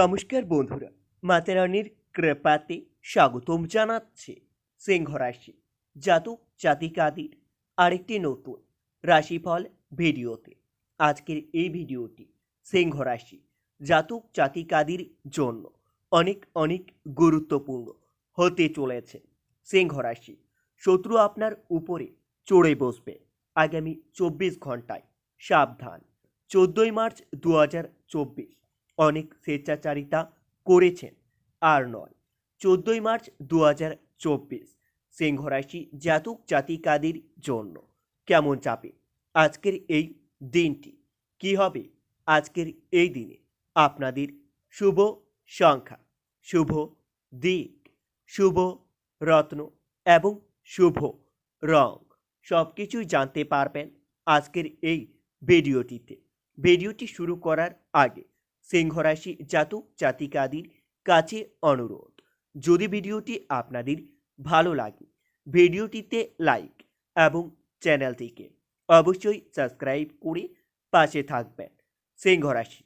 নমস্কার বন্ধুরা মাতেরানির কৃপাতে স্বাগতম জানাচ্ছে সিংহ রাশি জাতক জাতিকাদের আরেকটি নতুন রাশিফল ভিডিওতে। আজকের এই ভিডিওটি সিংহ রাশি জাতক জাতিকাদের জন্য অনেক অনেক গুরুত্বপূর্ণ হতে চলেছে। সিংহ রাশি শত্রু আপনার উপরে চড়ে বসবে। আগামী চব্বিশ ঘন্টায় সাবধান। চোদ্দোই মার্চ দু হাজার চব্বিশ অনেক স্বেচ্ছাচারিতা করেছেন। আর নয়, চোদ্দোই মার্চ দু হাজার চব্বিশ সিংহ রাশি জাতক জাতিকাদের জন্য কেমন চাপে? আজকের এই দিনটি কি হবে? আজকের এই দিনে আপনাদের শুভ সংখ্যা, শুভ দিক, শুভ রত্ন এবং শুভ রং সব কিছুই জানতে পারবেন আজকের এই ভিডিওটিতে। ভিডিওটি শুরু করার আগে সিংহ রাশি জাতক জাতিকাদের কাছে অনুরোধ। যদি ভিডিওটি আপনাদের ভালো লাগে, ভিডিওটিতে লাইক এবং চ্যানেলটিকে অবশ্যই সাবস্ক্রাইব করে পাশে থাকবেন। সিংহ রাশি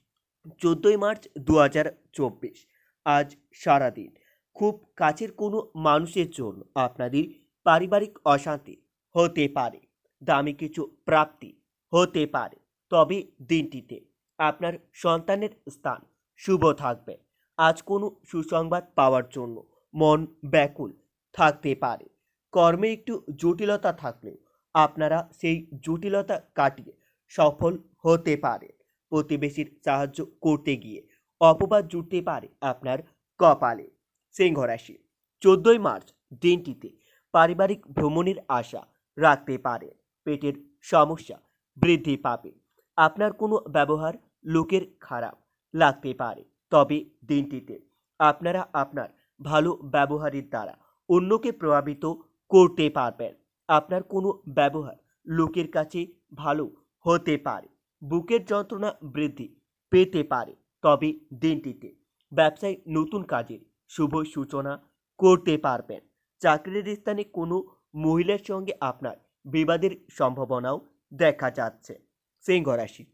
চোদ্দোই মার্চ দু হাজার চব্বিশ। আজ সারাদিন খুব কাছের কোনো মানুষের জন্য আপনাদের পারিবারিক অশান্তি হতে পারে, দামি কিছু প্রাপ্তি হতে পারে। তবে দিনটিতে আপনার সন্তানের স্থান। শুভ থাকবে। আজ কোনো সুসংবাদ পাওয়ার জন্য মন ব্যাকুল থাকতে পারে। কর্মে একটু জটিলতা থাকলেও আপনারা সেই জটিলতা কাটিয়ে সফল হতে পারে। প্রতিবেশীর সাহায্য করতে গিয়ে অপবাদ জুটতে পারে আপনার কপালে। সিংহ রাশি। চোদ্দই মার্চ দিনটিতে পারিবারিক ভ্রমণের আশা রাখতে পারে। পেটের সমস্যা বৃদ্ধি পাবে। আপনার কোনো ব্যবহার লোকের খারাপ লাগতে পারে। তবে দিনটিতে আপনারা আপনার ভালো ব্যবহারের দ্বারা অন্যকে প্রভাবিত করতে পারবেন। আপনার কোনো ব্যবহার লোকের কাছে ভালো হতে পারে। বুকের যন্ত্রণা বৃদ্ধি পেতে পারে। তবে দিনটিতে ব্যবসায় নতুন কাজের শুভ সূচনা করতে পারবেন। চাকরির স্থানে কোনো মহিলার সঙ্গে আপনার বিবাদের সম্ভাবনাও দেখা যাচ্ছে। সিংহ রাশি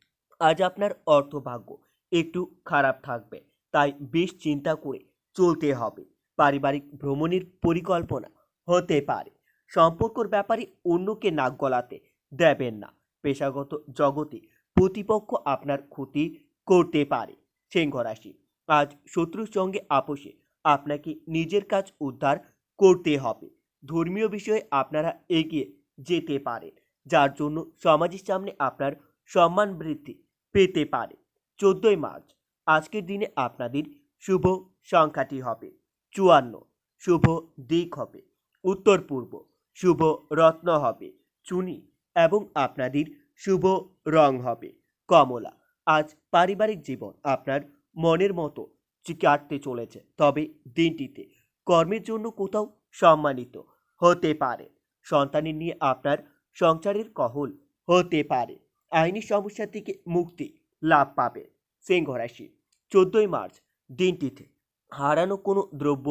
আজ আপনার অর্থভাগ্য একটু খারাপ থাকবে, তাই বেশ চিন্তা করে চলতে হবে। পারিবারিক ভ্রমণের পরিকল্পনা হতে পারে। সম্পর্কর ব্যাপারে অন্যকে নাক গলাতে দেবেন না। পেশাগত জগতে প্রতিপক্ষ আপনার ক্ষতি করতে পারে সিংহ রাশি আজ শত্রুর সঙ্গে আপোষে আপনাকে নিজের কাজ উদ্ধার করতে হবে। ধর্মীয় বিষয়ে আপনারা এগিয়ে যেতে পারেন, যার জন্য সমাজের সামনে আপনার সম্মান বৃদ্ধি পেতে পারে। চোদ্দোই মার্চ, আজকের দিনে আপনাদের শুভ সংখ্যাটি হবে চুয়ান্ন, শুভ দিক হবে উত্তর পূর্ব, শুভ রত্ন হবে চুনি এবং আপনাদের শুভ রং হবে কমলা। আজ পারিবারিক জীবন আপনার মনের মতো কাটতে চলেছে, তবে দিনটিতে কর্মের জন্য কোথাও সম্মানিত হতে পারে। সন্তানের নিয়ে আপনার সংসারের কহল হতে পারে। আইনি সমস্যা থেকে মুক্তি লাভ পাবে। সিংহ রাশি, চোদ্দোই মার্চ দিনটিতে হারানো কোনো দ্রব্য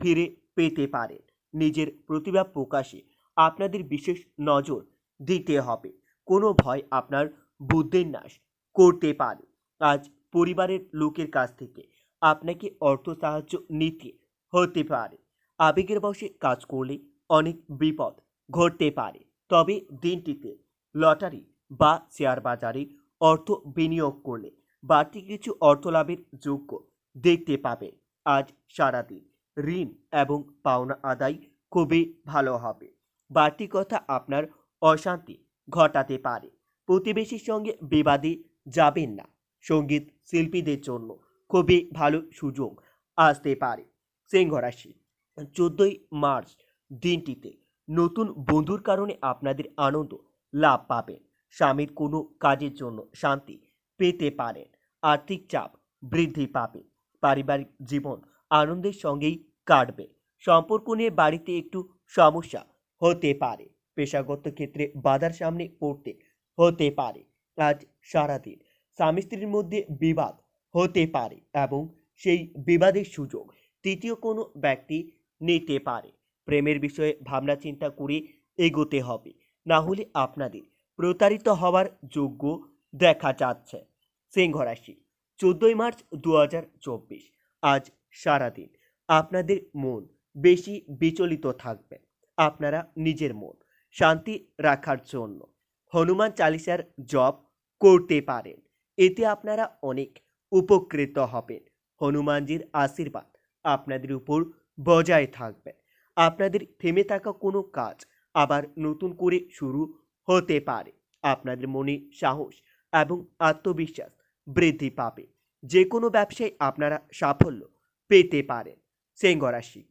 ফিরে পেতে পারেন নিজের প্রতিভা প্রকাশে আপনাদের বিশেষ নজর দিতে হবে। কোনো ভয় আপনার বুদ্ধির নাশ করতে পারে। আজ পরিবারের লোকের কাছ থেকে আপনাকে অর্থ সাহায্য নিতে হতে পারে। আবেগের বশে কাজ করলে অনেক বিপদ ঘটতে পারে। তবে দিনটিতে লটারি বা শেয়ার বাজারে অর্থ বিনিয়োগ করলে বাড়তি কিছু অর্থ লাভের যোগ্য দেখতে পাবে। আজ সারাদিন ঋণ এবং পাওনা আদায় খুবই ভালো হবে। বাড়তি কথা আপনার অশান্তি ঘটাতে পারে। প্রতিবেশীর সঙ্গে বিবাদে যাবেন না। সংগীত শিল্পীদের জন্য খুবই ভালো সুযোগ আসতে পারে। সিংহ রাশি, চোদ্দোই মার্চ দিনটিতে নতুন বন্ধুর কারণে আপনাদের আনন্দ লাভ পাবেন স্বামীর কোনো কাজের জন্য শান্তি পেতে পারেন। আর্থিক চাপ বৃদ্ধি পাবে। পারিবারিক জীবন আনন্দের সঙ্গেই কাটবে। সম্পর্ক নিয়ে বাড়িতে একটু সমস্যা হতে পারে। পেশাগত ক্ষেত্রে বাধার সামনে পড়তে হতে পারে। আজ সারাদিন স্বামী স্ত্রীর মধ্যে বিবাদ হতে পারে এবং সেই বিবাদের সুযোগ তৃতীয় কোনো ব্যক্তি নিতে পারে। প্রেমের বিষয়ে ভাবনা চিন্তা করে এগোতে হবে। না হলে আপনাদের প্রতারিত হওয়ার যোগ্য দেখা যাচ্ছে। সিংহ রাশি, চোদ্দোই মার্চ দু হাজার চব্বিশ। আজ সারাদিন আপনাদের মন বেশি বিচলিত থাকবে। আপনারা নিজের মন শান্তি রাখার জন্য হনুমান চালিসার জপ করতে পারেন। এতে আপনারা অনেক উপকৃত হবেন। হনুমানজির আশীর্বাদ আপনাদের উপর বজায় থাকবে। আপনাদের থেমে থাকা কোনো কাজ আবার নতুন করে শুরু হতে পারে। আপনাদের মনে সাহস এবং আত্মবিশ্বাস বৃদ্ধি পাবে। যে কোনো ব্যবসায় আপনারা সাফল্য পেতে পারেন। সিংহ রাশি,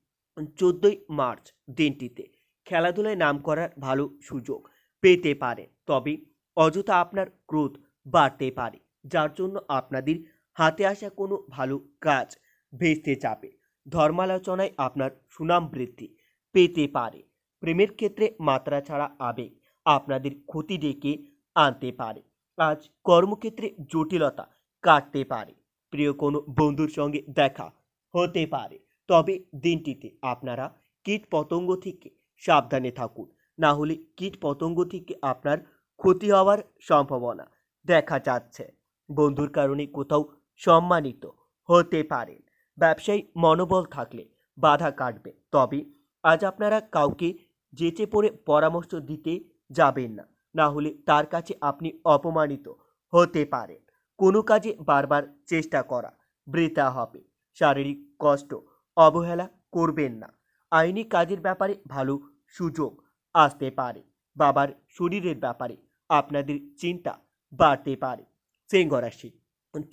চোদ্দোই মার্চ দিনটিতে খেলাধুলায় নাম করার ভালো সুযোগ পেতে পারে। তবে অযথা আপনার ক্রোধ বাড়তে পারে, যার জন্য আপনাদের হাতে আসা কোনো ভালো কাজ ভেস্তে যাবে। ধর্মালোচনায় আপনার সুনাম বৃদ্ধি পেতে পারে। প্রেমের ক্ষেত্রে মাত্রা ছাড়া আবেগ আপনাদের ক্ষতি ডেকে আনতে পারে। আজ কর্মক্ষেত্রে জটিলতা কাটতে পারে। প্রিয় কোনো বন্ধুর সঙ্গে দেখা হতে পারে। তবে দিনটিতে আপনারা কীট পতঙ্গ থেকে সাবধানে থাকুন। না হলে কীট পতঙ্গ থেকে আপনার ক্ষতি হওয়ার সম্ভাবনা দেখা যাচ্ছে। বন্ধুর কারণে কোথাও সম্মানিত হতে পারেন। ব্যবসায়ী মনোবল থাকলে বাধা কাটবে। তবে আজ আপনারা কাউকে যেচে পড়ে পরামর্শ দিতে যাবেন না। না হলে তার কাছে আপনি অপমানিত হতে পারেন। কোনো কাজে বারবার চেষ্টা করা বৃথা হবে। শারীরিক কষ্ট অবহেলা করবেন না। আইনি কাজের ব্যাপারে ভালো সুযোগ আসতে পারে। বাবার শরীরের ব্যাপারে আপনাদের চিন্তা বাড়তে পারে। সিংহ রাশি,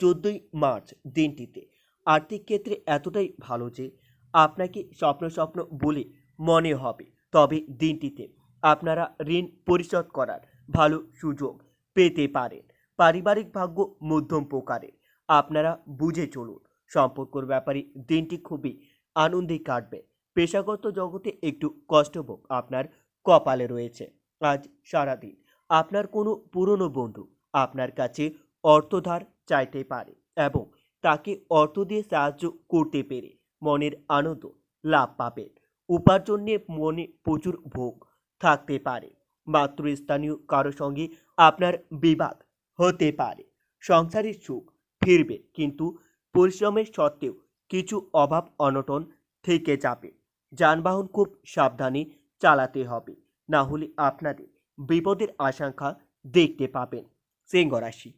চোদ্দোই মার্চ দিনটিতে আর্থিক ক্ষেত্রে এতটাই ভালো যে আপনাকে স্বপ্ন স্বপ্ন বলে মনে হবে। তবে দিনটিতে আপনারা ঋণ পরিশোধ করার ভালো সুযোগ পেতে পারেন। পারিবারিক ভাগ্য মধ্যম প্রকারের। আপনারা বুঝে চলুন, সম্পর্কর ব্যাপারে দিনটি খুবই আনন্দে কাটবে। পেশাগত জগতে একটু কষ্টভোগ আপনার কপালে রয়েছে। আজ সারাদিন আপনার কোনো পুরনো বন্ধু আপনার কাছে অর্থধার চাইতে পারে এবং তাকে অর্থ দিয়ে সাহায্য করতে পেরে মনের আনন্দ লাভ পাবেন। উপার্জন নিয়ে মনে প্রচুর ভোগ থাকতে পারে। মাতৃস্থানীয় কারও সঙ্গে আপনার বিবাদ হতে পারে। সংসারের সুখ ফিরবে, কিন্তু পরিশ্রমের সত্ত্বেও কিছু অভাব অনটন থেকে যাবে। যানবাহন খুব সাবধানে চালাতে হবে, না হলে আপনাদের বিপদের আশঙ্কা দেখতে পাবেন। সিংহ রাশি,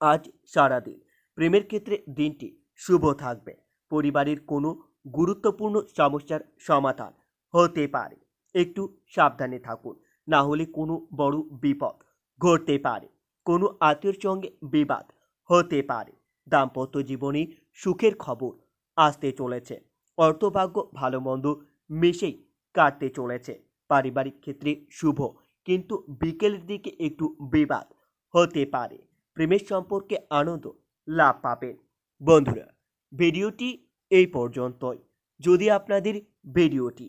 আজ সারাদিন প্রেমের ক্ষেত্রে দিনটি শুভ থাকবে। পরিবারের কোনো গুরুত্বপূর্ণ সমস্যার সমাধান হতে পারে। একটু সাবধানে থাকুন। না হলে কোনো বড় বিপদ ঘটতে পারে। কোনো আত্মীয়র সঙ্গে বিবাদ হতে পারে। দাম্পত্য জীবনে সুখের খবর আসতে চলেছে। অর্থভাগ্য ভালো মন্দ মিশেই কাটতে চলেছে। পারিবারিক ক্ষেত্রে শুভ, কিন্তু বিকেলের দিকে একটু বিবাদ হতে পারে। প্রেমের সম্পর্কে আনন্দ লাভ পাবেন। বন্ধুরা, ভিডিওটি এই পর্যন্তই। যদি আপনাদের ভিডিওটি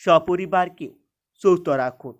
সপরিবারকেও সুস্থ রাখুন।